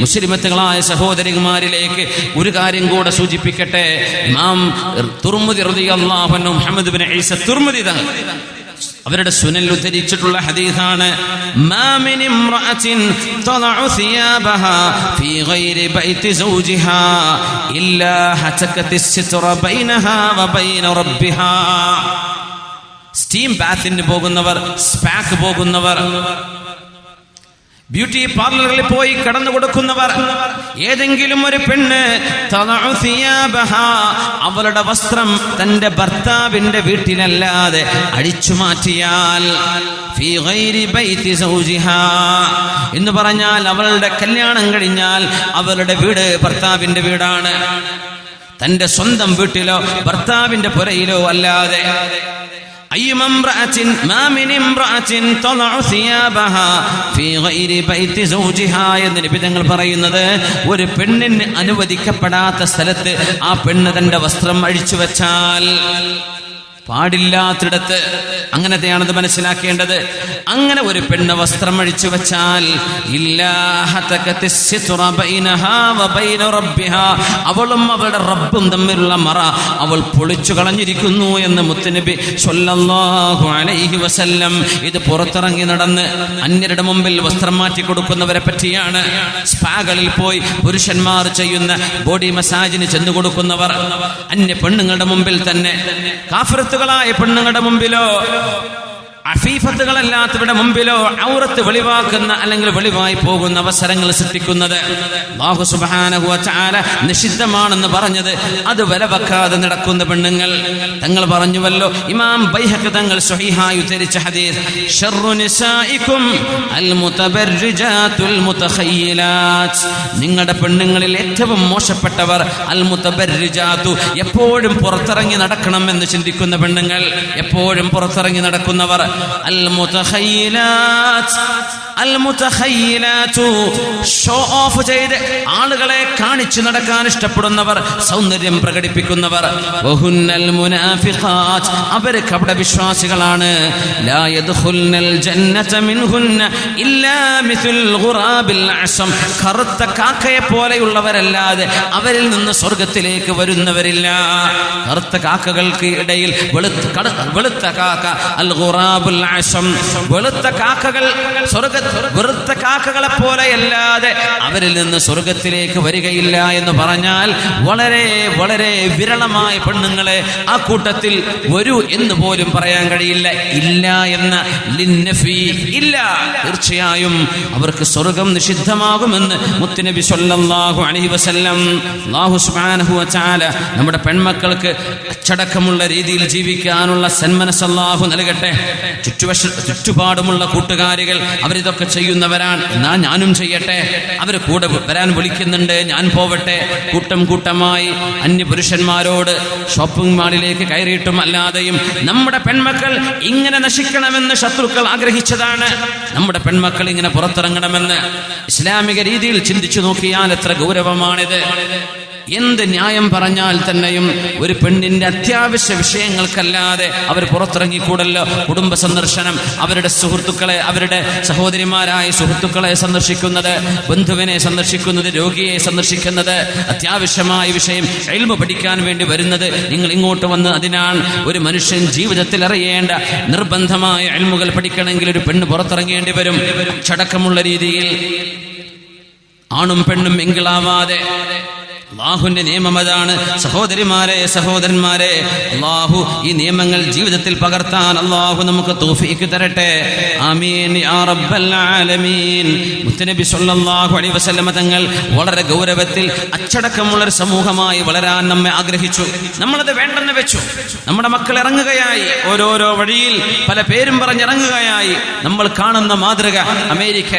മുസ്ലിമത്തുകളായ സഹോദരിമാരിലേക്ക് ഒരു കാര്യം കൂടെ സൂചിപ്പിക്കട്ടെ. ഇമാം തുർമുദി റളിയല്ലാഹു അൻഹു മുഹമ്മദ് ബിൻ ഈസ തുർമുദി തങ്ങൾ അവരുടെ സുനൽ ഉദ്ധരിച്ചിട്ടുള്ള ഹദീസാണ് സ്റ്റീം ബാത്തിന് പോകുന്നവർ സ്പാക്ക് പോകുന്നവർ ബ്യൂട്ടി പാർലറുകളിൽ പോയി കടന്നു കൊടുക്കുന്നവർ ഏതെങ്കിലും ഒരു പെണ്ണ് അവളുടെ വസ്ത്രം തന്റെ ഭർത്താവിന്റെ വീട്ടിലല്ലാതെ അഴിച്ചു മാറ്റിയാൽ എന്ന് പറഞ്ഞാൽ അവളുടെ കല്യാണം കഴിഞ്ഞാൽ അവളുടെ വീട് ഭർത്താവിന്റെ വീടാണ്. തന്റെ സ്വന്തം വീട്ടിലോ ഭർത്താവിന്റെ പുരയിലോ അല്ലാതെ أيما امرأة ما من امرأة تضع ثيابها في غير بيت زوجها എന്ന് നബി തങ്ങൾ പറയുന്നത് ഒരു പെണ്ണിന് അനുവദിക്കപ്പെടാത്ത സ്ഥലത്ത് ആ പെണ്ണ് തന്റെ വസ്ത്രം അഴിച്ചു വെച്ചാൽ പാടില്ലാത്തിടത്ത് അങ്ങനത്തെയാണത് മനസ്സിലാക്കേണ്ടത്. അങ്ങനെ ഒരു പെണ്ണ് വസ്ത്രം അഴിച്ചു വച്ചാൽ. അവളും അവളുടെ റബ്ബും തമ്മിലുള്ള മറ അവൾ പൊളിച്ചു കളഞ്ഞിരിക്കുന്നു എന്ന് മുത്തുനബി സ്വല്ലല്ലാഹു അലൈഹി വസല്ലം ഇത് പുറത്തിറങ്ങി നടന്ന് അന്യരുടെ മുമ്പിൽ വസ്ത്രം മാറ്റി കൊടുക്കുന്നവരെ പറ്റിയാണ്. സ്പാകളിൽ പോയി പുരുഷന്മാർ ചെയ്യുന്ന ബോഡി മസാജിന് ചെന്നു കൊടുക്കുന്നവർ അന്യ പെണ്ണുങ്ങളുടെ മുമ്പിൽ തന്നെ. കാഫിറത്തുകളായ പെണ്ണുങ്ങളുടെ മുമ്പിലോ അഫീഫത്തുകളല്ലാത്തവരുടെ മുമ്പിലോ ഔറത്ത് വെളിവാക്കുന്ന അല്ലെങ്കിൽ വെളിവായി പോകുന്ന അവസരങ്ങൾ സൃഷ്ടിക്കുന്നത്. അല്ലാഹു സുബ്ഹാനഹു വ തആല നിഷിദ്ധമാണെന്ന് പറഞ്ഞത് അത് വില വെക്കാതെ നടക്കുന്ന പെണ്ണുങ്ങൾ. തങ്ങൾ പറഞ്ഞുവല്ലോ ഇമാം ബൈഹഖ് തങ്ങൾ സ്വഹീഹായി ഉദ്ധരിച്ച ഹദീസ് നിങ്ങളുടെ പെണ്ണുങ്ങളിൽ ഏറ്റവും മോശപ്പെട്ടവർ അൽ എപ്പോഴും പുറത്തിറങ്ങി നടക്കണം എന്ന് ചിന്തിക്കുന്ന പെണ്ണുങ്ങൾ എപ്പോഴും പുറത്തിറങ്ങി നടക്കുന്നവർ അൽ മുതഖയ്യിലാത്ത് അൽ മുതഖയ്യിലാത്തു ഷോ ഓഫ് ചെയ്ത് ആളുകളെ കാണിച്ചു നടക്കാൻ ഇഷ്ടപ്പെടുന്നവർ സൗന്ദര്യം പ്രകടിപ്പിക്കുന്നവർ. അവർ കപട വിശ്വാസികളാണ് കറുത്ത കാക്കയെ പോലെയുള്ളവരല്ലാതെ അവരിൽ നിന്ന് സ്വർഗത്തിലേക്ക് വരുന്നവരില്ല. കറുത്ത കാക്കകൾക്ക് ഇടയിൽ വെളുത്ത വെളുത്ത കാക്ക അൽ വെളുത്ത കാക്കകൾ സ്വർഗ വെറുത്ത കാക്കകളെ പോലെയല്ലാതെ അവരിൽ നിന്ന് സ്വർഗത്തിലേക്ക് വരികയില്ല എന്ന് പറഞ്ഞാൽ വളരെ വളരെ വിരളമായ പെണ്ണുങ്ങളെ ആ കൂട്ടത്തിൽ വരൂ എന്ന് പോലും പറയാൻ കഴിയില്ല. ഇല്ല എന്ന ലിന്നഫി ഇല്ല. തീർച്ചയായും അവർക്ക് സ്വർഗം നിഷിദ്ധമാകുമെന്ന് മുത്തുനബി സല്ലല്ലാഹു അലൈഹി വസല്ലം അല്ലാഹു സുബ്ഹാനഹു വതആല നമ്മുടെ പെൺമക്കൾക്ക് അച്ചടക്കമുള്ള രീതിയിൽ ജീവിക്കാനുള്ള സന്മനസ് അല്ലാഹു നൽകട്ടെ. ചുറ്റുവശ ചുറ്റുപാടുമുള്ള കൂട്ടുകാരികൾ അവരിതൊക്കെ ചെയ്യുന്നവരാണ്. എന്നാ ഞാനും ചെയ്യട്ടെ. അവർ കൂടെ വരാൻ വിളിക്കുന്നുണ്ട്. ഞാൻ പോവട്ടെ. കൂട്ടം കൂട്ടമായി അന്യ പുരുഷന്മാരോട് ഷോപ്പിംഗ് മാളിലേക്ക് കയറിയിട്ടും അല്ലാതെയും നമ്മുടെ പെൺമക്കൾ ഇങ്ങനെ നശിക്കണമെന്ന് ശത്രുക്കൾ ആഗ്രഹിച്ചതാണ്. നമ്മുടെ പെൺമക്കൾ ഇങ്ങനെ പുറത്തിറങ്ങണമെന്ന് ഇസ്ലാമിക രീതിയിൽ ചിന്തിച്ചു നോക്കിയാൽ എത്ര ഗൗരവമാണിത്. എന്ത് ന്യായം പറഞ്ഞാൽ തന്നെയും ഒരു പെണ്ണിന്റെ അത്യാവശ്യ വിഷയങ്ങൾക്കല്ലാതെ അവർ പുറത്തിറങ്ങിക്കൂടല്ലോ. കുടുംബ സന്ദർശനം അവരുടെ സുഹൃത്തുക്കളെ അവരുടെ സഹോദരിമാരായ സുഹൃത്തുക്കളെ സന്ദർശിക്കുന്നത് ബന്ധുവിനെ സന്ദർശിക്കുന്നത് രോഗിയെ സന്ദർശിക്കുന്നത് അത്യാവശ്യമായ വിഷയം എൽമ പഠിക്കാൻ വേണ്ടി വരുന്നത് നിങ്ങൾ ഇങ്ങോട്ട് വന്ന് അതിനാണ് ഒരു മനുഷ്യൻ ജീവിതത്തിൽ അറിയേണ്ട നിർബന്ധമായ എൽമുകൾ പഠിക്കണമെങ്കിൽ ഒരു പെണ്ണ് പുറത്തിറങ്ങേണ്ടി വരും. ചടക്കമുള്ള രീതിയിൽ ആണും പെണ്ണും എങ്കിളാവാതെ അള്ളാഹുവിന്റെ നിയമം അതാണ്. സഹോദരിമാരെ സഹോദരന്മാരെ അള്ളാഹു ഈ നിയമങ്ങൾ ജീവിതത്തിൽ പകർത്താൻ അള്ളാഹു നമുക്ക് തോഫിക്ക് തരട്ടെ. ആമീൻ അലൈഹി വസല്ലമ തങ്ങൾ വളരെ ഗൗരവത്തിൽ അച്ചടക്കമുള്ള ഒരു സമൂഹമായി വളരാൻ നമ്മെ ആഗ്രഹിച്ചു. നമ്മളത് വേണ്ടെന്ന് വെച്ചു. നമ്മുടെ മക്കൾ ഇറങ്ങുകയായി. ഓരോരോ വഴിയിൽ പല പേരും പറഞ്ഞിറങ്ങുകയായി നമ്മൾ കാണുന്ന മാതൃക അമേരിക്ക.